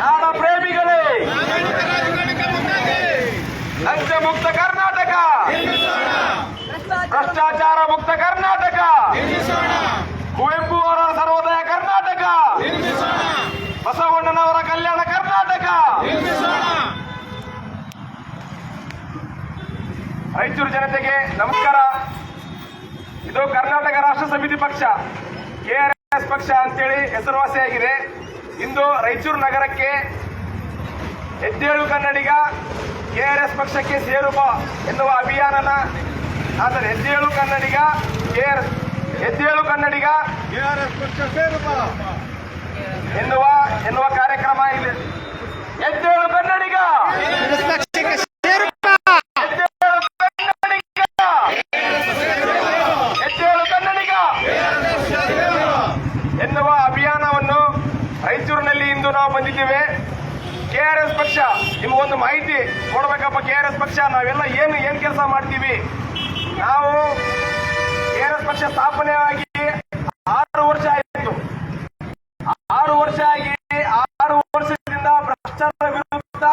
ನಾಡ ಪ್ರೇಮಿಗಳೇ! ಲಂಚ ಮುಕ್ತ ಕರ್ನಾಟಕ! ಭ್ರಷ್ಟಾಚಾರ ಮುಕ್ತ ಕರ್ನಾಟಕ! ಕುವೆಂಪು ಅವರ ಸರ್ವೋದಯ ಕರ್ನಾಟಕ! ಬಸವಣ್ಣನವರ ಕಲ್ಯಾಣ ಕರ್ನಾಟಕ! ರಾಯಚೂರು ಜನತೆಗೆ ನಮಸ್ಕಾರ. ಇದು ಕರ್ನಾಟಕ ರಾಷ್ಟ್ರ ಸಮಿತಿ ಪಕ್ಷ ಕೆಆರ್ಎಸ್ ಪಕ್ಷ ಅಂತೇಳಿ ಹೆಸರುವಾಸಿಯಾಗಿದೆ. ಇಂದು ರಾಯಚೂರು ನಗರಕ್ಕೆ ಎದ್ದೇಳು ಕನ್ನಡಿಗ ಕೆಆರ್ಎಸ್ ಪಕ್ಷಕ್ಕೆ ಸೇರುವ ಎನ್ನುವ ಅಭಿಯಾನನ ಆದರೆ ಎದ್ದೇಳು ಕನ್ನಡಿಗ ಕೆಆರ್ ಎದ್ದೇಳು ಕನ್ನಡಿಗ ಕೆಆರ್ಎಸ್ ಪಕ್ಷ ಸೇರುವ ಎನ್ನುವ ಎನ್ನುವ ಕಾರ್ಯಕ್ರಮ ಇಲ್ಲಿ. ಎದ್ದೇಳು ಕನ್ನಡಿಗ! ಇಂದು ನಾವು ಬಂದಿದ್ದೇವೆ. ಎಸ್ ಪಕ್ಷ ನಿಮಗೊಂದು ಮಾಹಿತಿ ಕೊಡ್ಬೇಕಪ್ಪ ಕೆಆರ್ಎಸ್ ಪಕ್ಷ. ನಾವೆಲ್ಲ ಏನು, ಏನ್ ಕೆಲಸ ಮಾಡ್ತೀವಿ? ನಾವು ಕೆ ಆರ್ ಎಸ್ ಪಕ್ಷ ಸ್ಥಾಪನೆ ಆಗಿ ಆರು ವರ್ಷ ಆಯಿತು. ಆರು ವರ್ಷ ಆಗಿ, ಆರು ವರ್ಷದಿಂದ ಭ್ರಷ್ಟಾಚಾರ ವಿರುದ್ಧ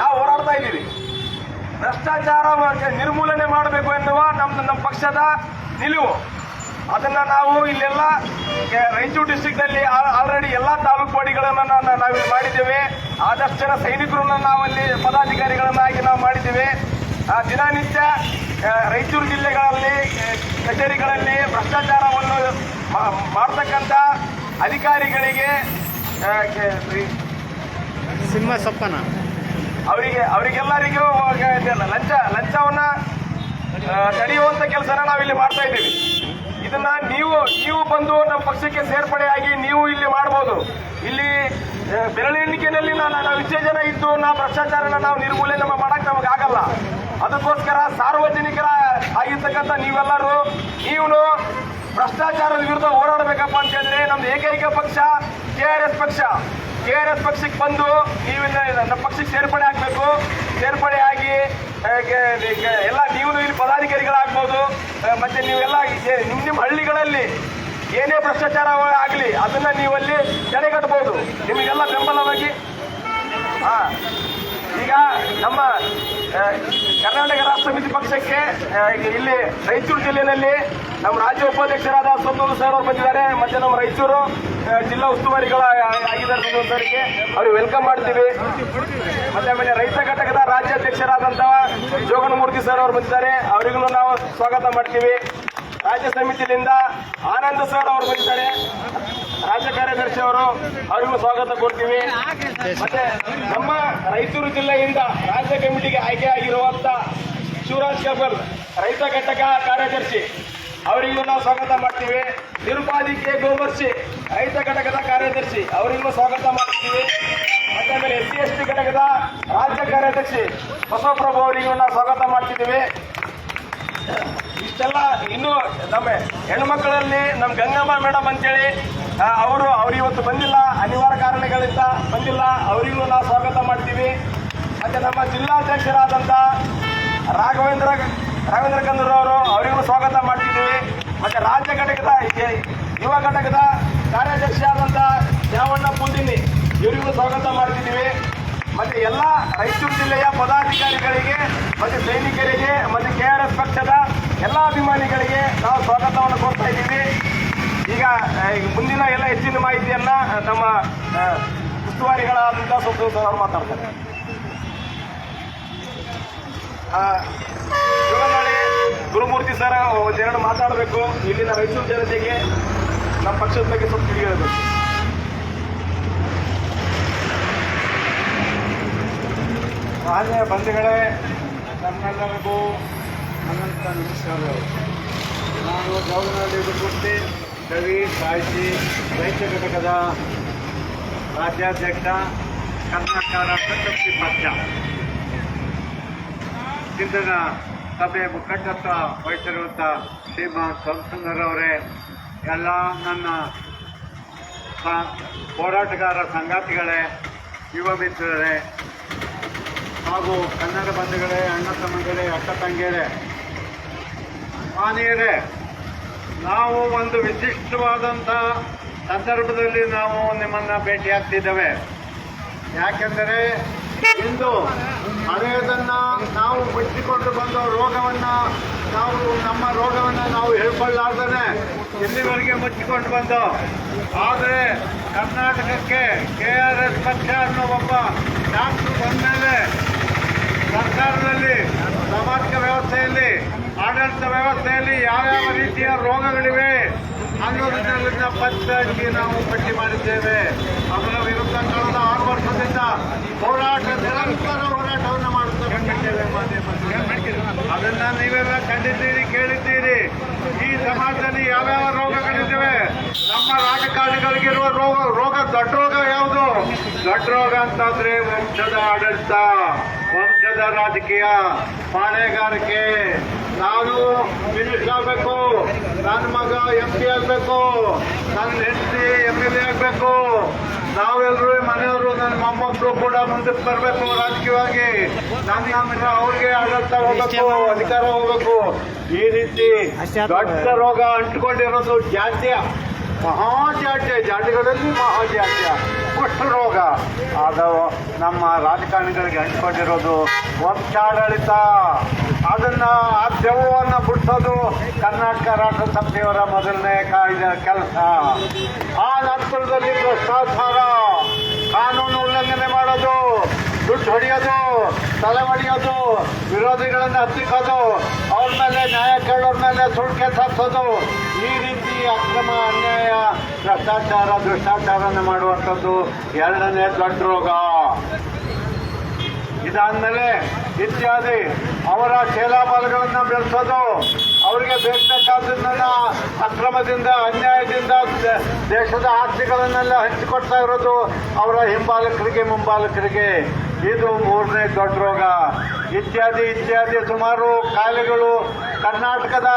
ನಾವು ಹೋರಾಡ್ತಾ ಇದ್ದೀವಿ. ಭ್ರಷ್ಟಾಚಾರ ನಿರ್ಮೂಲನೆ ಮಾಡಬೇಕು ಎನ್ನುವ ನಮ್ದು ನಮ್ಮ ಪಕ್ಷದ ನಿಲುವು. ಅದನ್ನ ನಾವು ಇಲ್ಲೆಲ್ಲ ರಾಯಚೂರು ಡಿಸ್ಟಿಕ್ನಲ್ಲಿ ಆಲ್ರೆಡಿ ಎಲ್ಲಾ ತಾಲೂಕು ಬಾಡಿಗಳನ್ನ ನಾವಿಲ್ಲಿ ಮಾಡಿದ್ದೇವೆ. ಆದಷ್ಟು ಜನ ಸೈನಿಕರನ್ನ ನಾವಲ್ಲಿ ಪದಾಧಿಕಾರಿಗಳನ್ನಾಗಿ ನಾವು ಮಾಡಿದ್ದೇವೆ. ದಿನನಿತ್ಯ ರಾಯಚೂರು ಜಿಲ್ಲೆಗಳಲ್ಲಿ ಕಚೇರಿಗಳಲ್ಲಿ ಭ್ರಷ್ಟಾಚಾರವನ್ನು ಮಾಡ್ತಕ್ಕಂಥ ಅಧಿಕಾರಿಗಳಿಗೆ ಸಿಂಹ ಸಪ್ಪನ ಅವರಿಗೆ ಅವರಿಗೆಲ್ಲರಿಗೂ ಲಂಚ ಲಂಚವನ್ನ ತಡೆಯುವಂತ ಕೆಲಸನ ನಾವಿಲ್ಲಿ ಮಾಡ್ತಾ ಇದ್ದೀವಿ. ಇದನ್ನ ನೀವು ನೀವು ಬಂದು ನಮ್ಮ ಪಕ್ಷಕ್ಕೆ ಸೇರ್ಪಡೆಯಾಗಿ ನೀವು ಇಲ್ಲಿ ಮಾಡಬಹುದು ಇಲ್ಲಿ ಬೆರಳೆಣಿಕೆಯಲ್ಲಿ ನಾನು ಇಷ್ಟೇ ಜನ ಇದ್ದು ನಾವು ಭ್ರಷ್ಟಾಚಾರನ ನಾವು ನಿರ್ಮೂಲನೆ ಮಾಡಕ್ ನಮಗೆ ಆಗಲ್ಲ. ಅದಕ್ಕೋಸ್ಕರ ಸಾರ್ವಜನಿಕರ ಆಗಿರ್ತಕ್ಕಂಥ ನೀವೆಲ್ಲರೂ ನೀವು ಭ್ರಷ್ಟಾಚಾರದ ವಿರುದ್ಧ ಹೋರಾಡಬೇಕಪ್ಪ ಅಂತ ಹೇಳಿದ್ರೆ ನಮ್ದು ಏಕೈಕ ಪಕ್ಷ ಕೆ ಆರ್ ಎಸ್ ಪಕ್ಷ. ಕೆ ಆರ್ ಎಸ್ ಪಕ್ಷಕ್ಕೆ ಬಂದು ನೀವು ನಮ್ಮ ಪಕ್ಷಕ್ಕೆ ಸೇರ್ಪಡೆ ಆಗಬೇಕು. ಸೇರ್ಪಡೆ ಆಗಿ ಎಲ್ಲ ನೀವು ಇಲ್ಲಿ ಪದಾಧಿಕಾರಿಗಳಾಗ್ಬೋದು ಮತ್ತೆ ನೀವೆಲ್ಲ ನಿಮ್ಮ ನಿಮ್ ನಿಮ್ಮ ಹಳ್ಳಿಗಳಲ್ಲಿ ಏನೇ ಭ್ರಷ್ಟಾಚಾರ ಆಗಲಿ, ಅದನ್ನ ನೀವಲ್ಲಿ ತಡೆಗಟ್ಟಬಹುದು ನಿಮಗೆಲ್ಲ ಬೆಂಬಲವಾಗಿ ಈಗ ನಮ್ಮ ಕರ್ನಾಟಕ ರಾಷ್ಟ್ರ ಸಮಿತಿ ಪಕ್ಷಕ್ಕೆ ಇಲ್ಲಿ ರಾಯಚೂರು ಜಿಲ್ಲೆಯಲ್ಲಿ ನಮ್ಮ ರಾಜ್ಯ ಉಪಾಧ್ಯಕ್ಷರಾದ ಸಂತೋಷ್ ಸರ್ ಅವರು ಬಂದಿದ್ದಾರೆ. ಮತ್ತೆ ನಮ್ಮ ರಾಯಚೂರು ಜಿಲ್ಲಾ ಉಸ್ತುವಾರಿಗಳ ಆಗಿದ್ದಾರೆ ಸಂತೋಷ್ ಸರ್ಗೆ. ಅವ್ರಿಗೆ ವೆಲ್ಕಮ್ ಮಾಡ್ತೀವಿ. ಮತ್ತೆ ಆಮೇಲೆ ರೈತ ಘಟಕದ ರಾಜ್ಯಾಧ್ಯಕ್ಷರಾದಂತಹ ಜೋಗನಮೂರ್ತಿ ಸರ್ ಅವರು ಬಂದಿದ್ದಾರೆ. ಅವರಿಗೂ ನಾವು ಸ್ವಾಗತ ಮಾಡ್ತೀವಿ. ರಾಜ್ಯ ಸಮಿತಿಯಿಂದ ಆನಂದ್ ಸರ್ ಅವರು ಬಂದಿದ್ದಾರೆ. ರಾಜ್ಯ ಕಾರ್ಯದರ್ಶಿ ಅವರು ಅವರಿಗೂ ಸ್ವಾಗತ ಕೊಡ್ತೀವಿ ಮತ್ತೆ ನಮ್ಮ ರಾಯಚೂರು ಜಿಲ್ಲೆಯಿಂದ ರಾಜ್ಯ ಕಮಿಟಿಗೆ ಆಯ್ಕೆ ಆಗಿರುವಂತ ಶಿವರಾಜ್ ಕಬಲ್ ರೈತ ಘಟಕ ಕಾರ್ಯದರ್ಶಿ, ಅವರಿಗೂ ನಾವು ಸ್ವಾಗತ ಮಾಡ್ತೀವಿ. ನಿರುಪಾದಿ ಕೆ. ಗೋವರ್ಷಿ ರೈತ ಘಟಕದ ಕಾರ್ಯದರ್ಶಿ, ಅವರಿಗೂ ಸ್ವಾಗತ ಮಾಡ್ತೀವಿ. ಮತ್ತೆ ಎಸ್ ಸಿ ಎಸ್ ಟಿ ಘಟಕದ ರಾಜ್ಯ ಕಾರ್ಯದರ್ಶಿ ಬಸವಪ್ರಭು ಅವರಿಗೂ ನಾವು ಸ್ವಾಗತ ಮಾಡ್ತಿದ್ದೀವಿ. ಇಷ್ಟೆಲ್ಲ ಇನ್ನು ನಮ್ಮ ಹೆಣ್ಮಕ್ಕಳಲ್ಲಿ ನಮ್ಮ ಗಂಗಮ್ಮ ಮೇಡಮ್ ಅಂತೇಳಿ ಅವರು, ಅವ್ರು ಇವತ್ತು ಬಂದಿಲ್ಲ. ಅನಿವಾರ್ಯ ಕಾರಣಗಳಿಂದ ಬಂದಿಲ್ಲ. ಅವರಿಗೂ ನಾವು ಸ್ವಾಗತ ಮಾಡ್ತೀವಿ. ಮತ್ತೆ ನಮ್ಮ ಜಿಲ್ಲಾಧ್ಯಕ್ಷರಾದಂಥ ರಾಘವೇಂದ್ರ ರಾಘವೇಂದ್ರ ಕಂದೂರು ಅವರು, ಅವರಿಗೂ ಸ್ವಾಗತ ಮಾಡ್ತಿದ್ದೀವಿ ಮತ್ತೆ ರಾಜ್ಯ ಘಟಕದ ಯುವ ಘಟಕದ ಕಾರ್ಯಾಧ್ಯಕ್ಷ ಆದಂಥ ಯಾವಣ್ಣ ಪೂಜಿನಿ ಇವರಿಗೂ ಸ್ವಾಗತ ಮಾಡ್ತಿದ್ದೀವಿ. ಮತ್ತೆ ಎಲ್ಲ ರಾಯಚೂರು ಜಿಲ್ಲೆಯ ಪದಾಧಿಕಾರಿಗಳಿಗೆ, ಮತ್ತೆ ಸೈನಿಕರಿಗೆ, ಮತ್ತೆ ಕೆಆರ್ಎಸ್ ಪಕ್ಷದ ಎಲ್ಲ ಅಭಿಮಾನಿಗಳಿಗೆ ನಾವು ಸ್ವಾಗತವನ್ನು ಕೊಡ್ತಾ ಇದ್ದೀವಿ. ಈಗ ಮುಂದಿನ ಎಲ್ಲ ಹೆಚ್ಚಿನ ಮಾಹಿತಿಯನ್ನ ನಮ್ಮ ಉಸ್ತುವಾರಿಗಳಾದಂಥ ಸರ್ ಅವರು ಮಾತಾಡ್ತಾರೆ. ಗುರುಮೂರ್ತಿ ಸರ್ ಒಂದೆರಡು ಮಾತಾಡಬೇಕು. ಇಲ್ಲಿನ ರಾಯಚೂರು ಜನತೆಗೆ ನಮ್ಮ ಪಕ್ಷದ ಬಗ್ಗೆ ಸ್ವಲ್ಪ ತಿಳಿಯಬೇಕು. ಮಾನ್ಯ ಬಂಧುಗಳೇ, ನಮ್ಮೆಲ್ಲರಿಗೂ ಅನಂತ ನಮಸ್ಕಾರಗಳು ನಾನು ಗೌರವ ಗುರುಮೂರ್ತಿ. ರವಿ ಸಾಹಿತಿ, ರೈತ ಘಟಕದ ರಾಜ್ಯಾಧ್ಯಕ್ಷ ಕರ್ನಾಟಕ ಸಮಿತಿ ಪಕ್ಷ ಇಂದಿನ ಸಭೆ ಮುಖಂಡತ್ವ ವಹಿಸಿರುವಂಥ ಶ್ರೀಮಾನ್ ಸೋಮಸುಂದರವರೇ ಎಲ್ಲ ನನ್ನ ಹೋರಾಟಗಾರ ಸಂಗಾತಿಗಳೇ, ಯುವ ಮಿತ್ರರೇ, ಹಾಗೂ ಕನ್ನಡ ಬಂಧುಗಳೇ, ಅಣ್ಣ ತಮ್ಮಗಳೇ ಅಕ್ಕ ತಂಗಿಯರೇ, ಮಾನೀಯರೇ ನಾವು ಒಂದು ವಿಶಿಷ್ಟವಾದಂಥ ಸಂದರ್ಭದಲ್ಲಿ ನಾವು ನಿಮ್ಮನ್ನ ಭೇಟಿಯಾಗ್ತಿದ್ದೇವೆ. ಯಾಕೆಂದರೆ ಇಂದು ಹಳೆಯದನ್ನ ನಾವು ಮುಚ್ಚಿಕೊಂಡು ಬಂದ ರೋಗವನ್ನ ನಾವು, ನಮ್ಮ ರೋಗವನ್ನ ನಾವು ಹೇಳ್ಕೊಳ್ಳಾರ್ದೇ ಇಲ್ಲಿವರೆಗೆ ಮುಚ್ಚಿಕೊಂಡು ಬಂದು. ಆದರೆ ಕರ್ನಾಟಕಕ್ಕೆ ಕೆ ಆರ್ ಎಸ್ ಪಕ್ಷ ಅನ್ನೋ ಒಬ್ಬ ಡಾಕ್ಟರ್ ಬಂದಮೇಲೆ ಸರ್ಕಾರದಲ್ಲಿ, ಸಾಮಾಜಿಕ ವ್ಯವಸ್ಥೆಯಲ್ಲಿ, ಆಡಳಿತ ವ್ಯವಸ್ಥೆಯಲ್ಲಿ ಯಾವ್ಯಾವ ರೀತಿಯ ರೋಗಗಳಿವೆ ಅನ್ನೋದನ್ನ ಹಚ್ಚಿ ನಾವು ಪಟ್ಟಿ ಮಾಡಿದ್ದೇವೆ. ಅದರ ವಿರುದ್ಧ ಕಳೆದ ಆರು ವರ್ಷದಿಂದ ಹೋರಾಟ, ನಿರಂತರ ಹೋರಾಟವನ್ನು ಮಾಡುತ್ತಾ ಬಂದಿದ್ದೇವೆ ಅದನ್ನ ನೀವೆಲ್ಲ ಕಂಡಿದ್ದೀರಿ, ಕೇಳಿದ್ದೀರಿ. ಈ ಸಮಾಜದಲ್ಲಿ ಯಾವ್ಯಾವ ರೋಗಗಳಿದ್ದಾವೆ? ನಮ್ಮ ರಾಜಕಾರಣಿಗಳಿಗಿರುವ ರೋಗ ರೋಗ ದೊಡ್ಡ ರೋಗ ಯಾವುದು? ದೊಡ್ಡ ರೋಗ ಅಂತಂದ್ರೆ ವಂಶದ ಆಡಳಿತ. ವಂಶದ ರಾಜಕೀಯ ಪಾಳೆಗಾರಿಕೆ ನಾನು ಮಿನಿಸ್ಟರ್ ಆಗಬೇಕು ನನ್ನ ಮಗ ಎಂ ಪಿ ಆಗಬೇಕು ನನ್ನ ಹೆಂಡತಿ ಎಂ ಎಲ್ ಎ ಆಗಬೇಕು. ನಾವೆಲ್ಲರೂ ಮನೆಯವರು ನನ್ನ ಮೊಮ್ಮಕ್ಕಳು ಕೂಡ ಮುಂದೆ ಬರಬೇಕು ರಾಜಕೀಯವಾಗಿ. ನನ್ನ ನಮ್ಗೆ ಅವ್ರಿಗೆ ಆಡಳಿತ ಹೋಗಬೇಕು, ಅಧಿಕಾರ ಹೋಗಬೇಕು. ಈ ರೀತಿ ದೊಡ್ಡ ರೋಗ ಅಂಟ್ಕೊಂಡಿರೋದು ಜಾತ್ಯ. ಮಹಾಜಾಟ್ಯ ಜಾತಿಗಳಲ್ಲಿ ಮಹಾಜಾಡ್ಯ ಕುಷ್ಠ ರೋಗ. ಅದು ನಮ್ಮ ರಾಜಕಾರಣಿಗಳಿಗೆ ಅಂಟ್ಕೊಂಡಿರೋದು ವಂಶಾಡಳಿತ. ಅದನ್ನ ಆ ದೆವ್ವನ್ನ ಬಿಡಿಸೋದು ಕರ್ನಾಟಕ ರಾಷ್ಟ್ರ ಸಮಿತಿಯವರ ಮೊದಲನೇ ಕಾಯ್ದೆ ಕೆಲಸ. ಆ ನಂತರದಲ್ಲಿ ಭ್ರಷ್ಟಾಚಾರ ಕಾನೂನು ಉಲ್ಲಂಘನೆ ಮಾಡೋದು, ದುಡ್ಡು ಹೊಡೆಯೋದು. ತಲೆ ಹೊಡೆಯೋದು ವಿರೋಧಿಗಳನ್ನ ಹತ್ತಿಕ್ಕೋದು, ಅವ್ರ ಮೇಲೆ ನ್ಯಾಯ ಕೇಳೋರ ಮೇಲೆ ಸುಳ್ಕೆ ತಪ್ಪಿಸೋದು ಈ ರೀತಿ ಅಕ್ರಮ ಅನ್ಯಾಯ, ಭ್ರಷ್ಟಾಚಾರ, ದುಷ್ಟಾಚಾರನ ಮಾಡುವಂಥದ್ದು ಎರಡನೇ ದೊಡ್ಡ ರೋಗ ಇದಾದ್ಮೇಲೆ ಇತ್ಯಾದಿ, ಅವರ ಚೇಲಾಬಾಲಗಳನ್ನ ಬೆಳೆಸೋದು, ಅವರಿಗೆ ಬೇಕಾದ್ರಿಂದ ಅಕ್ರಮದಿಂದ, ಅನ್ಯಾಯದಿಂದ ದೇಶದ ಆಸ್ತಿಗಳನ್ನೆಲ್ಲ ಹಂಚಿಕೊಡ್ತಾ ಇರೋದು ಅವರ ಹಿಂಬಾಲಕರಿಗೆ, ಮುಂಬಾಲಕರಿಗೆ. ಇದು ಮೂರನೇ ದೊಡ್ಡ ರೋಗ. ಇತ್ಯಾದಿ ಇತ್ಯಾದಿ ಸುಮಾರು ಕಾಯಿಲೆಗಳು ಕರ್ನಾಟಕದ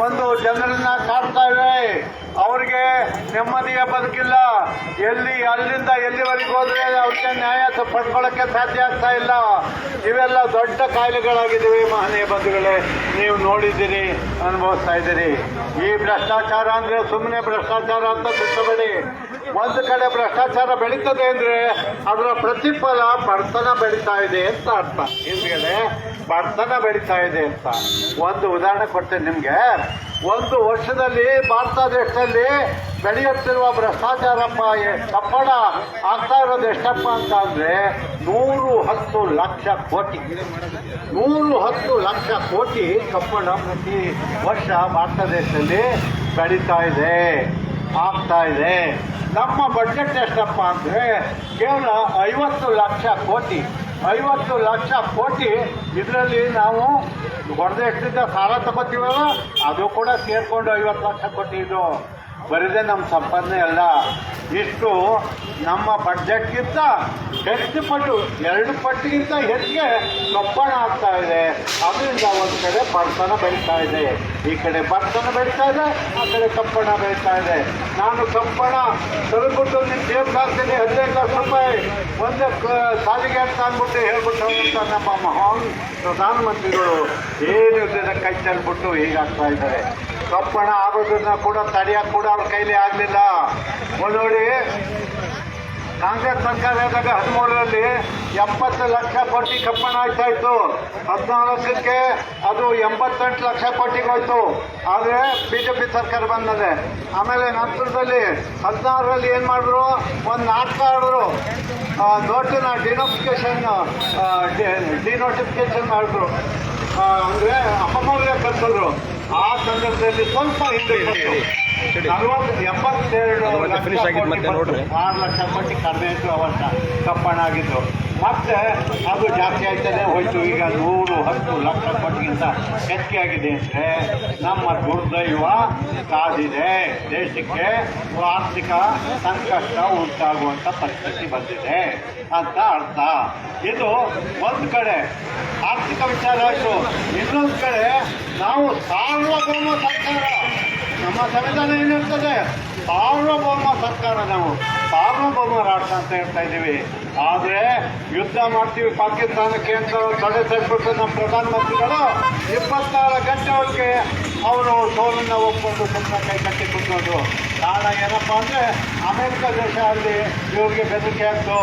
ಒಂದು ಜನರನ್ನ ಕಾಡ್ತಾ ಇವೆ. ಅವ್ರಿಗೆ ನೆಮ್ಮದಿಯ ಬದುಕಿಲ್ಲ. ಎಲ್ಲಿ, ಅಲ್ಲಿಂದ ಎಲ್ಲಿವರೆಗೆ ಹೋದ್ರೆ ಅವ್ರಿಗೆ ನ್ಯಾಯ ಪಡ್ಕೊಳ್ಳಕ್ಕೆ ಸಾಧ್ಯ ಆಗ್ತಾ ಇಲ್ಲ. ಇವೆಲ್ಲ ದೊಡ್ಡ ಕಾಯಿಲೆಗಳಾಗಿದ್ದೀವಿ ಮಹನೀಯ ಬಂಧುಗಳೇ. ನೀವು ನೋಡಿದ್ದೀರಿ, ಅನುಭವಿಸ್ತಾ ಇದ್ದೀರಿ. ಈ ಭ್ರಷ್ಟಾಚಾರ ಅಂದ್ರೆ ಸುಮ್ಮನೆ ಭ್ರಷ್ಟಾಚಾರ ಅಂತ ತಿಳ್ಕೊಬೇಡಿ. ಒಂದು ಕಡೆ ಭ್ರಷ್ಟಾಚಾರ ಬೆಳೀತದೆ ಅಂದ್ರೆ ಅದರ ಪ್ರತಿಫಲ ಬಡತನ ಬೆಳೀತಾ ಇದೆ ಅಂತ ಅರ್ಥ. ಹಿಂದ್ಗಡೆ ಬಡತನ ಬೆಳೀತಾ ಇದೆ ಅಂತ. ಒಂದು ಉದಾಹರಣೆ ಕೊಡ್ತೇನೆ ನಿಮ್ಗೆ. ಒಂದು ವರ್ಷದಲ್ಲಿ ಭಾರತ ದೇಶದಲ್ಲಿ ಬೆಳೆಯುತ್ತಿರುವ ಭ್ರಷ್ಟಾಚಾರ ಕಪ್ಪಣ ಆಗ್ತಾ ಇರೋದು ಎಷ್ಟಪ್ಪ ಅಂತ ಅಂದ್ರೆ ನೂರು ಹತ್ತು ಲಕ್ಷ ಕೋಟಿ. ನೂರು ಹತ್ತು ಲಕ್ಷ ಕೋಟಿ ಕಪ್ಪಣ ಪ್ರತಿ ವರ್ಷ ಭಾರತ ದೇಶದಲ್ಲಿ ಬೆಳೀತಾ ಇದೆ, ಆಗ್ತಾ ಇದೆ. ನಮ್ಮ ಬಜೆಟ್ ಎಷ್ಟಪ್ಪ ಅಂದ್ರೆ ಕೇವಲ ಐವತ್ತು ಲಕ್ಷ ಕೋಟಿ. ಐವತ್ತು ಲಕ್ಷ ಕೋಟಿ ಇದರಲ್ಲಿ ನಾವು ಹೊಡೆದ ಎಷ್ಟಿದ್ದ ಸಾಲ ತಗೋತೀವಲ್ಲ? ಅದು ಕೂಡ ಸೇರ್ಕೊಂಡು ಐವತ್ತು ಲಕ್ಷ ಕೋಟಿ ಇದು. ಬರೀದೇ ನಮ್ಮ ಸಂಪಾದನೆ ಅಲ್ಲ. ಇಷ್ಟು ನಮ್ಮ ಬಡ್ಜೆಟ್ಗಿಂತ ಹೆಚ್ಚು ಪಟ್ಟು, ಎರಡು ಪಟ್ಟಿಗಿಂತ ಹೆಚ್ಚಿಗೆ ಕಪ್ಪಣ ಆಗ್ತಾ ಇದೆ. ಅದರಿಂದ ಒಂದು ಕಡೆ ಬರ್ತನ ಬೆಳೀತಾ ಇದೆ. ಈ ಕಡೆ ಬರ್ತನ ಬೆಳೀತಾ ಇದೆ, ಆ ಕಡೆ ಕಪ್ಪಣ ಬೆಳೀತಾ ಇದೆ. ನಾನು ಕಪ್ಪಣ ತಲುಪಿಟ್ಟು ನಿಮ್ಮ ಜೇಬ್ ಹಾಕ್ತೀನಿ, ಹದಿನೈದು ಲಕ್ಷ ರೂಪಾಯಿ. ಒಂದೇ ಸಾಲಿಗೆ ಅಂತ ಅಂದ್ಬಿಟ್ಟು ಹೇಳ್ಬಿಟ್ಟು ನಮ್ಮ ಮಹಾನ್ ಪ್ರಧಾನಮಂತ್ರಿಗಳು. ಏನು ಕೈ ಚೆಲ್ಬಿಟ್ಟು ಹೀಗಾಗ್ತಾ ಇದ್ದಾರೆ. ಕಪ್ಪಣ ಆಗೋದನ್ನ ಕೂಡ ತಡೆಯಕ್ಕೆ ಕೂಡ ಅವ್ರ ಕೈಲಿ ಆಗಲಿಲ್ಲ. ನೋಡಿ, ಕಾಂಗ್ರೆಸ್ ಸರ್ಕಾರ ಇದ್ದಾಗ ಹದಿಮೂರರಲ್ಲಿ ಎಪ್ಪತ್ತು ಲಕ್ಷ ಕೋಟಿ ಕಪ್ಪಣ ಆಗ್ತಾ ಇತ್ತು. ಹದಿನಾಲ್ಕಕ್ಕೆ ಅದು ಎಂಬತ್ತೆಂಟು ಲಕ್ಷ ಕೋಟಿಗೆ ಹೋಯ್ತು. ಆದರೆ ಬಿಜೆಪಿ ಸರ್ಕಾರ ಬಂದದೆ. ಆಮೇಲೆ ನಂತರದಲ್ಲಿ ಹದಿನಾರರಲ್ಲಿ ಏನು ಮಾಡಿದ್ರು? ಒಂದು ನಾಟಕ ಆಡಿದ್ರು. ನೋಟಿನ ಡಿನೋಟಿಫಿಕೇಶನ್ ಡಿನೋಟಿಫಿಕೇಶನ್ ಮಾಡಿದ್ರು. ಅಂದ್ರೆ ಅಪಮೌಲ್ಯ ಕಲ್ಸಿದ್ರು ಆ ಸಂದರ್ಭದಲ್ಲಿ ಸ್ವಲ್ಪ ಹಿಂದೆ ಎಪ್ಪತ್ತೆರಡು ಲಕ್ಷ ಕೋಟಿ. ಆರು ಲಕ್ಷ ಕೋಟಿ ಕಡಿಮೆ ಇತ್ತು ಅವತ್ತ ಕಪ್ಪಣ ಆಗಿದ್ದು. ಮತ್ತೆ ಅದು ಜಾಸ್ತಿ ಆಯ್ತದೆ ಹೋಯ್ತು. ಈಗ ನೂರು, ಹತ್ತು ಲಕ್ಷ ಕೋಟಿಗಿಂತ ಹೆಚ್ಚಿಗೆ ಆಗಿದೆ ಅಂದ್ರೆ ನಮ್ಮ ದುರ್ದೈವ ಕಾದಿದೆ ದೇಶಕ್ಕೆ ಆರ್ಥಿಕ ಸಂಕಷ್ಟ ಉಂಟಾಗುವಂಥ ಪರಿಸ್ಥಿತಿ ಬಂದಿದೆ ಅಂತ ಅರ್ಥ. ಇದು ಒಂದು ಕಡೆ ಆರ್ಥಿಕ ವಿಚಾರ ಆಯಿತು. ಇನ್ನೊಂದು ಕಡೆ ನಾವು ಸಾರ್ವಭೌಮ ಸರ್ಕಾರ. ನಮ್ಮ ಸಂವಿಧಾನ ಏನಿರ್ತದೆ? ಸಾರ್ವಭೌಮ ಸರ್ಕಾರ ನಾವು. ಸಾರ್ವಭೌಮ ರಾಷ್ಟ್ರ ಅಂತ ಹೇಳ್ತಾ ಇದ್ದೀವಿ. ಆದ್ರೆ ಯುದ್ಧ ಮಾಡ್ತೀವಿ ಪಾಕಿಸ್ತಾನಕ್ಕೆ ಅಂತ ತಡೆ ತಟ್ಬಿಟ್ಟು ನಮ್ಮ ಪ್ರಧಾನಮಂತ್ರಿಗಳು ಇಪ್ಪತ್ನಾಲ್ಕು ಗಂಟೆ ಒಳಗೆ ಅವರು ಸೋಲನ್ನ ಒಪ್ಪಿಕೊಂಡು ಸುಮ್ಮನೆ ಕೈ ಕಟ್ಟಿ ಕುತ್ಕೊಂಡು ಕಾರಣ ಏನಪ್ಪ ಅಂದ್ರೆ ಅಮೆರಿಕ ದೇಶ ಅಲ್ಲಿ ಇವ್ರಿಗೆ ಬೆದರಿಕೆ ಆಗ್ತು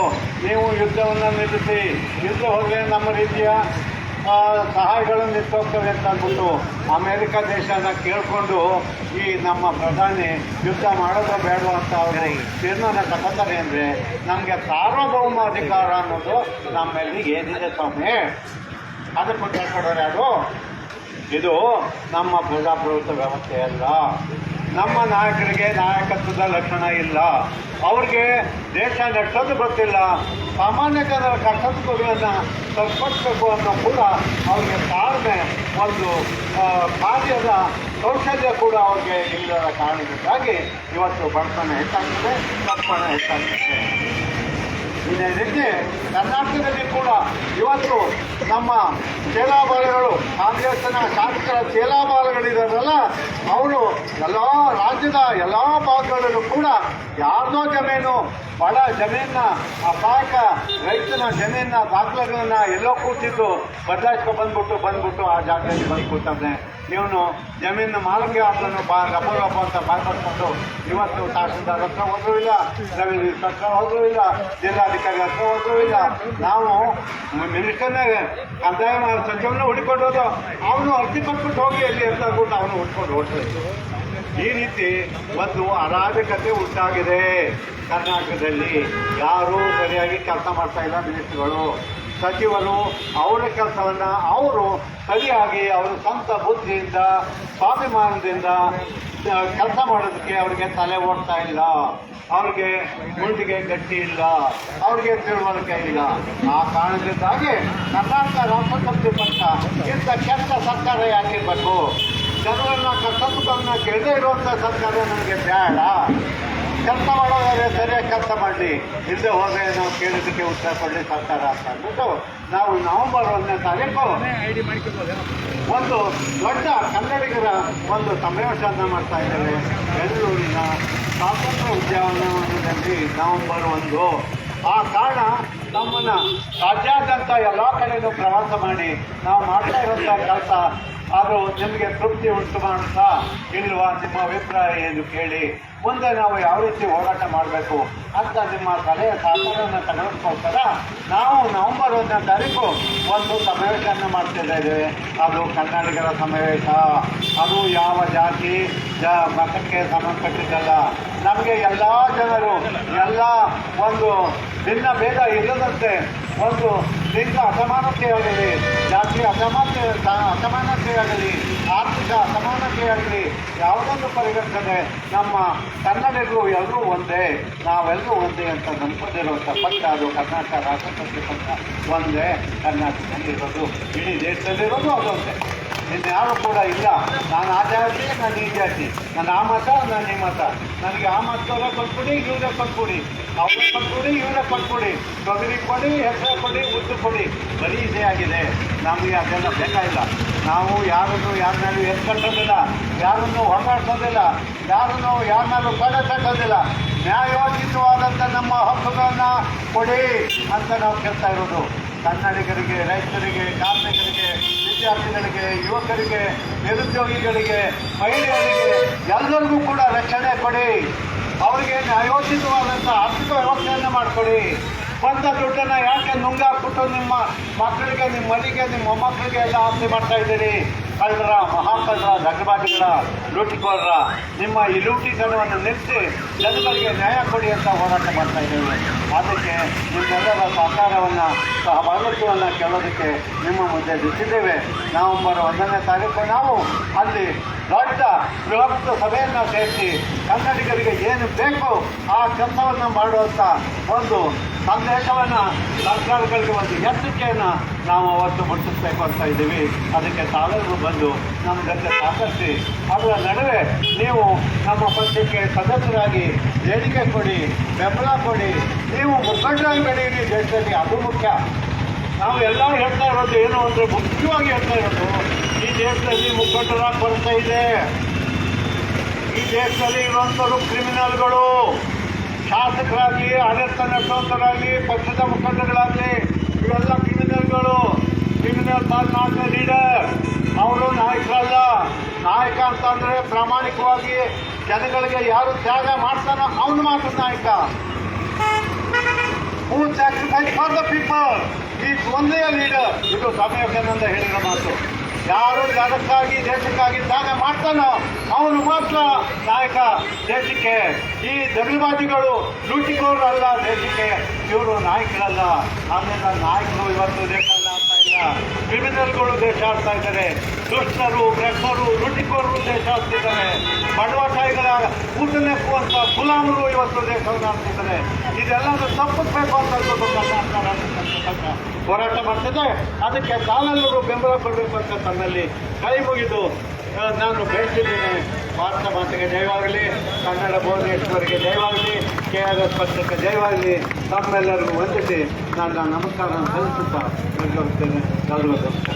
ನೀವು ಯುದ್ಧವನ್ನು ನಿಲ್ಲಿಸಿ, ಯುದ್ಧ ಹೋಗಲಿ ನಮ್ಮ ರೀತಿಯ ಸಹಾಯಗಳನ್ನು ನಿಂತೋಗ್ತವೆ ಅಂತ ಅಂದ್ಬಿಟ್ಟು ಅಮೆರಿಕ ದೇಶನ ಕೇಳಿಕೊಂಡು ಈ ನಮ್ಮ ಪ್ರಧಾನಿ ಯುದ್ಧ ಮಾಡೋದು ಬೇಡ ಅಂತ ಅವರು ತೀರ್ಮಾನ ತಗೋತಾರೆ ಅಂದರೆ ನಮಗೆ ಸಾರ್ವಭೌಮ ಅಧಿಕಾರ ಅನ್ನೋದು ನಮ್ಮಲ್ಲಿ ಏನಿದೆ ಸ್ವಾಮಿ? ಅದಕ್ಕೆ ಕೇಳ್ಕೊಡೋರು ಯಾರು? ಇದು ನಮ್ಮ ಪ್ರಜಾಪ್ರಭುತ್ವ ವ್ಯವಸ್ಥೆ ಅಲ್ಲ ನಮ್ಮ ನಾಯಕರಿಗೆ ನಾಯಕತ್ವದ ಲಕ್ಷಣ ಇಲ್ಲ. ಅವ್ರಿಗೆ ದೇಶ ನಡೆಸೋದು ಗೊತ್ತಿಲ್ಲ. ಸಾಮಾನ್ಯ ಜನರ ಕರ್ತವ್ಯಗಳನ್ನು ತಪ್ಪಿಸ್ಬೇಕು ಅನ್ನೋ ಕೂಡ ಅವ್ರಿಗೆ ತಾಳ್ಮೆ ಒಂದು ಕಾರ್ಯದ ಕೌಶಲ್ಯ ಕೂಡ ಅವ್ರಿಗೆ ಇಲ್ಲದ ಕಾರಣದಿಂದಾಗಿ ಇವತ್ತು ಬಡತನ ಹೆಚ್ಚಾಗ್ತದೆ, ತಪ್ಪಣ ಹೆಚ್ಚಾಗ್ತದೆ. ರೀತಿ ಕರ್ನಾಟಕದಲ್ಲಿ ಕೂಡ ಇವತ್ತು ನಮ್ಮ ಚೇಲಾಬಾಲಗಳು ಕಾಂಗ್ರೆಸ್ನ ಶಾಸಕರ ಚೇಲಾಬಾಲಗಳಿದಾರಲ್ಲ ಅವರು ಎಲ್ಲ ರಾಜ್ಯದ ಎಲ್ಲ ಭಾಗಗಳಲ್ಲೂ ಕೂಡ ಯಾರ್ದೋ ಜಮೀನು, ಬಡ ಜಮೀನ ಅಪಾಯಕ ರೈತನ ಜಮೀನ ದಾಖಲೆಗಳನ್ನ ಎಲ್ಲೋ ಕೂತಿದ್ದು ಬದಲಾಯಿಸ್ಕೊಂಡು ಬಂದ್ಬಿಟ್ಟು ಬಂದ್ಬಿಟ್ಟು ಆ ಜಾಗದಲ್ಲಿ ಬಂದು ಕೂತಾನೆ ಇವನು ಜಮೀನು ಮಾಲಿಕೆ ಅದನ್ನು ಬಾ ರಬ್ಬ ಅಂತ ಬಾಯ್ಪಡ್ಕೊಂಡು ಇವತ್ತು ತಹಸೀಲ್ದಾರ್ ಹತ್ರ ಹೋದ್ರೂ ಇಲ್ಲ ರೆವಿನ್ಯೂ ಸರ್ಕಾರ ಹೋದ್ರೂ ಇಲ್ಲ, ಜಿಲ್ಲಾಧಿಕಾರಿ ಹತ್ರ ಹೋದ್ರೂ ಇಲ್ಲ. ನಾವು ಮಿನಿಸ್ಟರ್ನೇ ಕಂದಾಯ ಸಚಿವನ ಹುಡುಕೊಂಡು ಹೋದ ಅವನು ಅರ್ಜಿ ಕೊಟ್ಬಿಟ್ಟು ಹೋಗಿ ಅಲ್ಲಿ ಅಂತ ಅಂದ್ಬಿಟ್ಟು ಅವನು ಹುಡ್ಕೊಂಡು ಹೋಗ್ತಾರೆ ಈ ರೀತಿ ಒಂದು ಅರಾಜಕತೆ ಉಂಟಾಗಿದೆ. ಕರ್ನಾಟಕದಲ್ಲಿ ಯಾರೂ ಸರಿಯಾಗಿ ಕೆಲಸ ಮಾಡ್ತಾ ಇಲ್ಲ ಮಿನಿಸ್ಟ್ರುಗಳು. ಸಚಿವರು ಅವರ ಕೆಲಸವನ್ನ ಅವರು ಸರಿಯಾಗಿ ಅವರ ಸ್ವಂತ ಬುದ್ಧಿಯಿಂದ, ಸ್ವಾಭಿಮಾನದಿಂದ ಕೆಲಸ ಮಾಡೋದಕ್ಕೆ ಅವರಿಗೆ ತಲೆ ಓಡ್ತಾ ಇಲ್ಲ. ಅವ್ರಿಗೆ ಮುಂದಿಗೆ ಗಟ್ಟಿ ಇಲ್ಲ. ಅವ್ರಿಗೆ ತಿಳುವಳಿಕೆ ಇಲ್ಲ. ಆ ಕಾರಣದಿಂದಾಗಿ ಕರ್ನಾಟಕ ರಾಷ್ಟ್ರಪತಿ ಪಕ್ಷ ಇಂಥ ಕೆಟ್ಟ ಸರ್ಕಾರ ಯಾಕಿರ್ಬೇಕು? ಜನರನ್ನ ಸುಖವನ್ನ ಕೇಳದೇ ಇರುವಂಥ ಸರ್ಕಾರ ನನಗೆ ಬೇಡ. ಕೆಲಸ ಮಾಡೋದಾದ್ರೆ ಸರಿಯಾಗಿ ಕೆಲಸ ಮಾಡಲಿ. ಹಿಂದೆ ಹೋದ್ರೆ ನಾವು ಕೇಳಿದ್ದಕ್ಕೆ ಉತ್ತರ ಕೊಡಲಿ ಸರ್ಕಾರ ಅಂತ ಅಂದ್ಬಿಟ್ಟು ನಾವು ನವೆಂಬರ್ ಒಂದನೇ ತಾರೀಕು ಒಂದು ದೊಡ್ಡ ಕನ್ನಡಿಗರ ಒಂದು ಸಮಾವೇಶವನ್ನು ಮಾಡ್ತಾ ಇದ್ದೇವೆ. ಬೆಂಗಳೂರಿನ ಸ್ವಾತಂತ್ರ್ಯ ಉದ್ಯಾನವನದಲ್ಲಿ ನವೆಂಬರ್ ಒಂದು ಆ ಕಾರಣ ನಮ್ಮನ್ನ ರಾಜ್ಯಾದ್ಯಂತ ಎಲ್ಲ ಕಡೆಯೂ ಪ್ರವಾಸ ಮಾಡಿ ನಾವು ಮಾಡ್ತಾ ಇರುವಂತಹ ಕೆಲಸ, ಅದು ನಿಮಗೆ ತೃಪ್ತಿ ಉಂಟು ಮಾಡುತ್ತಾ ಇಲ್ವಾ ನಿಮ್ಮ ಅಭಿಪ್ರಾಯ ಏನು ಕೇಳಿ ಮುಂದೆ ನಾವು ಯಾವ ರೀತಿ ಹೋರಾಟ ಮಾಡಬೇಕು ಅಂತ ನಿಮ್ಮ ಸಲಹೆ ಸಹಕಾರವನ್ನು ತೆಗೆದುಕೋಸ್ಕರ ನಾವು ನವೆಂಬರ್ ಒಂದನೇ ತಾರೀಕು ಒಂದು ಸಮಾವೇಶವನ್ನು ಮಾಡ್ತಿದ್ದೇವೆ ಅದು ಕನ್ನಡಿಗರ ಸಮಾವೇಶ. ಅದು ಯಾವ ಜಾತಿ ಮತಕ್ಕೆ ಸಂಬಂಧಪಟ್ಟಿದ್ದಲ್ಲ ನಮಗೆ ಎಲ್ಲ ಜನರು ಎಲ್ಲ ಒಂದು ಭಿನ್ನ ಭೇದ ಇಲ್ಲದಂತೆ ಒಂದು ಲಿಂಗ ಅಸಮಾನತೆಯಾಗಲಿ, ಜಾತಿ ಅಸಮಾನತೆ ಅಸಮಾನತೆಯಾಗಲಿ, ಆರ್ಥಿಕ ಅಸಮಾನತೆಯಾಗಲಿ, ಯಾವುದೊಂದು ಪರಿಗಣಿಸದೆ ನಮ್ಮ ಕನ್ನಡಿಗರು ಎಲ್ಲರೂ ಒಂದೇ, ನಾವೆಲ್ಲರೂ ಒಂದೇ ಅಂತ ನಂಬಿಕೊಂಡಿರುವಂಥ ಪಕ್ಷ ಅದು ಕರ್ನಾಟಕ ರಾಷ್ಟ್ರ ಸಮಿತಿ ಪಕ್ಷ ಒಂದೇ ಕರ್ನಾಟಕದಲ್ಲಿರೋದು ಇಡೀ ದೇಶದಲ್ಲಿರೋದು ಅದೊಂದೇ ಯಾರು ಕೂಡ ಇಲ್ಲ. ನಾನು ಆ ಜಾತಿ, ನಾನು ಈ ಜಾತಿ. ನಾನು ಆ ಮತ, ನಾನು ಈ ಮತ. ನನಗೆ ಆ ಮತವೇ ಕೊಟ್ಬಿಡಿ, ಇವರೇ ಕೊಟ್ಬಿಡಿ. ಅವ್ರಿಗೆ ಕೊಟ್ಬಿಡಿ, ಇವರೇ ಕೊಟ್ಬಿಡಿ. ತೊಗರಿ ಕೊಡಿ, ಹೆಸರು ಕೊಡಿ ಉದ್ದು ಕೊಡಿ. ಬರೀ ಇದೇ ಆಗಿದೆ. ನಮಗೆ ಅದೆಲ್ಲ ಬೇಕಾಗಿಲ್ಲ. ನಾವು ಯಾರನ್ನು ಯಾರ ಮೇಲೂ ಎತ್ಕಟ್ಟೋದಿಲ್ಲ ಯಾರನ್ನು ಹೊರಗಾಡ್ಸೋದಿಲ್ಲ, ಯಾರನ್ನು ಯಾರ ಮೇಲೂ ಕಡೆ ನ್ಯಾಯೋಚಿತವಾದಂಥ ನಮ್ಮ ಹಕ್ಕುಗಳನ್ನು ಕೊಡಿ ಅಂತ ನಾವು ಕೇಳ್ತಾ ಇರೋದು. ಕನ್ನಡಿಗರಿಗೆ, ರೈತರಿಗೆ, ಕಾರ್ಮಿಕರಿಗೆ, ವಿದ್ಯಾರ್ಥಿಗಳಿಗೆ, ಯುವಕರಿಗೆ, ನಿರುದ್ಯೋಗಿಗಳಿಗೆ, ಮಹಿಳೆಯರಿಗೆ ಎಲ್ಲರಿಗೂ ಕೂಡ ರಕ್ಷಣೆ ಕೊಡಿ. ಅವರಿಗೆ ನ್ಯಾಯೋಚಿತವಾದಂಥ ಆರ್ಥಿಕ ವ್ಯವಸ್ಥೆಯನ್ನು ಮಾಡಿಕೊಡಿ. ಬಂದ ದುಡ್ಡನ್ನು ಯಾಕೆ ನುಂಗಾಕ್ಬಿಟ್ಟು ನಿಮ್ಮ ಮಕ್ಕಳಿಗೆ, ನಿಮ್ಮ ಮನೆಗೆ, ನಿಮ್ಮ ಮೊಮ್ಮಕ್ಕಳಿಗೆ ಎಲ್ಲ ಆಸ್ತಿ ಮಾಡ್ತಾ ಇದ್ದೀರಿ? ಕಳ್ಳರ, ಮಹಾಕಳ್ಳರ ದಗಬಾಜಿಗಳ ಲೂಟಿಕೋರರ, ನಿಮ್ಮ ಈ ಲೂಟಿತನವನ್ನು ನಿಲ್ಲಿಸಿ ಜನಗಳಿಗೆ ನ್ಯಾಯ ಕೊಡಿ ಅಂತ ಹೋರಾಟ ಮಾಡ್ತಾ ಇದ್ದೇವೆ. ಅದಕ್ಕೆ ನಿಮ್ಮೆಲ್ಲರ ಸಹಕಾರವನ್ನು, ಸಹಭಾಗಿತ್ವವನ್ನು ಕೇಳೋದಕ್ಕೆ ನಿಮ್ಮ ಮುಂದೆ ನಿಂತಿದ್ದೇವೆ. ನವೆಂಬರ್ ಒಂದನೇ ತಾರೀಕು, ನಾವು ಅಲ್ಲಿ ದೊಡ್ಡ ಬೃಹತ್ ಸಭೆಯನ್ನು ಸೇರಿಸಿ ಕನ್ನಡಿಗರಿಗೆ ಏನು ಬೇಕು ಆ ಕೆಲಸವನ್ನು ಮಾಡುವಂಥ ಒಂದು ಸಂದೇಶವನ್ನು ಸರ್ಕಾರಗಳಿಗೆ ಒಂದು ಎಚ್ಚರಿಕೆಯನ್ನು ನಾವು ಅವತ್ತು ಮುಟ್ಟಿಸ್ಬೇಕು ಅಂತ ಇದ್ದೀವಿ. ಅದಕ್ಕೆ ತಾವೆಲ್ಲರೂ ಬಂದು ನಮ್ಮ ಜೊತೆ ಸಹಕರಿಸಿ ಅದರ ನಡುವೆ ನೀವು ನಮ್ಮ ಪಕ್ಷಕ್ಕೆ ಸದಸ್ಯರಾಗಿ ದೇಣಿಗೆ ಕೊಡಿ, ಬೆಂಬಲ ಕೊಡಿ, ನೀವು ಮುಖಂಡರಾಗಿ ಬೆಳೆಯಿರಿ ದೇಶದಲ್ಲಿ ಅದು ಮುಖ್ಯ. ನಾವು ಎಲ್ಲ ಹೇಳ್ತಾ ಇರೋದು ಏನು ಅಂದರೆ ಮುಖ್ಯವಾಗಿ ಹೇಳ್ತಾ ಇರೋದು, ಈ ದೇಶದಲ್ಲಿ ಮುಖಂಡರಾಗಿ ಬರ್ತಾ ಇದೆ. ಈ ದೇಶದಲ್ಲಿ ಇರುವಂಥವ್ರು ಕ್ರಿಮಿನಲ್ಗಳು ಶಾಸಕರಾಗ್ಲಿ ಆಡಳಿತ ನಡೆಸುವಂತರಾಗ್ಲಿ ಪಕ್ಷದ ಮುಖಂಡಗಳಾಗಲಿ ಇವೆಲ್ಲ ಕ್ರಿಮಿನಲ್ಗಳು. ಕ್ರಿಮಿನಲ್ ನಾಟ್ ಲೀಡರ್, ಅವರು ನಾಯಕರಲ್ಲ. ನಾಯಕ ಅಂತಂದ್ರೆ ಪ್ರಾಮಾಣಿಕವಾಗಿ ಜನಗಳಿಗೆ ಯಾರು ತ್ಯಾಗ ಮಾಡ್ತಾನ ಅವನು ಮಾತ್ರ ನಾಯಕ. Who sacrifice for the people is ಒಂದೇ ಲೀಡರ್ ಇದು ಸ್ವಾಮಿ ವಿವೇಕಾನಂದ ಹೇಳಿರೋ ಮಾತು. ಯಾರು ಅದಕ್ಕಾಗಿ, ದೇಶಕ್ಕಾಗಿ ತ್ಯಾಗ ಮಾಡ್ತಾನೋ ಅವನು ಮಾತ್ರ ನಾಯಕ ದೇಶಕ್ಕೆ. ಈ ದಬ್ಬಿಬಾಜಿಗಳು ಲೂಟಿಕೋರಲ್ಲ, ದೇಶಕ್ಕೆ ಇವರು ನಾಯಕರಲ್ಲ. ಆಮೇಲೆ ನಾಯಕರು ಇವತ್ತು ದೇಶ ಇಲ್ಲ. ಕ್ರಿಮಿನಲ್ಗಳು ದೇಶ ಆಡ್ತಾ ಇದ್ದಾರೆ. ದುಷ್ಟರು, ಬ್ರಹ್ಮರು, ಲೂಟಿಕೋರರು ದೇಶ ಆಡ್ತಿದ್ದಾರೆ ಬಡವಟಾಯಿಗಳ ಊಟ ನೆಕ್ಕುವಂತ ಗುಲಾಮರು ಇವತ್ತು ದೇಶವನ್ನು ಆಡ್ತಿದ್ದಾರೆ ಇದೆಲ್ಲ ತಪ್ಪಿಸ್ಬೇಕು ಅಂತ ಕರ್ನಾಟಕ ಹೋರಾಟ ಮಾಡ್ತಿದ್ದೆ ಅದಕ್ಕೆ ತಾವೆಲ್ಲರೂ ಬೆಂಬಲ ಕೊಡಬೇಕು ಅಂತ ತನ್ನಲ್ಲಿ ಕೈ ಮುಗಿದು ನಾನು ಬೇಡ್ತಿದ್ದೇನೆ ಭಾರತ ಮಾತೆಗೆ ಜಯವಾಗಲಿ, ಕನ್ನಡ ಭುವನೇಶ್ವರಿಗೆ ಜಯವಾಗಲಿ ಕೆ ಆರ್ ಎಸ್ ಪಕ್ಷಕ್ಕೆ ಜಯವಾಗಲಿ, ತಮ್ಮೆಲ್ಲರಿಗೂ ವಂದಿಸಿ ನನ್ನ ನಮಸ್ಕಾರ ಸಲ್ಲಿಸುತ್ತಾ ಹೋಗ್ತೇನೆ ಎಲ್ಲರಿಗೂ ನಮಸ್ಕಾರ.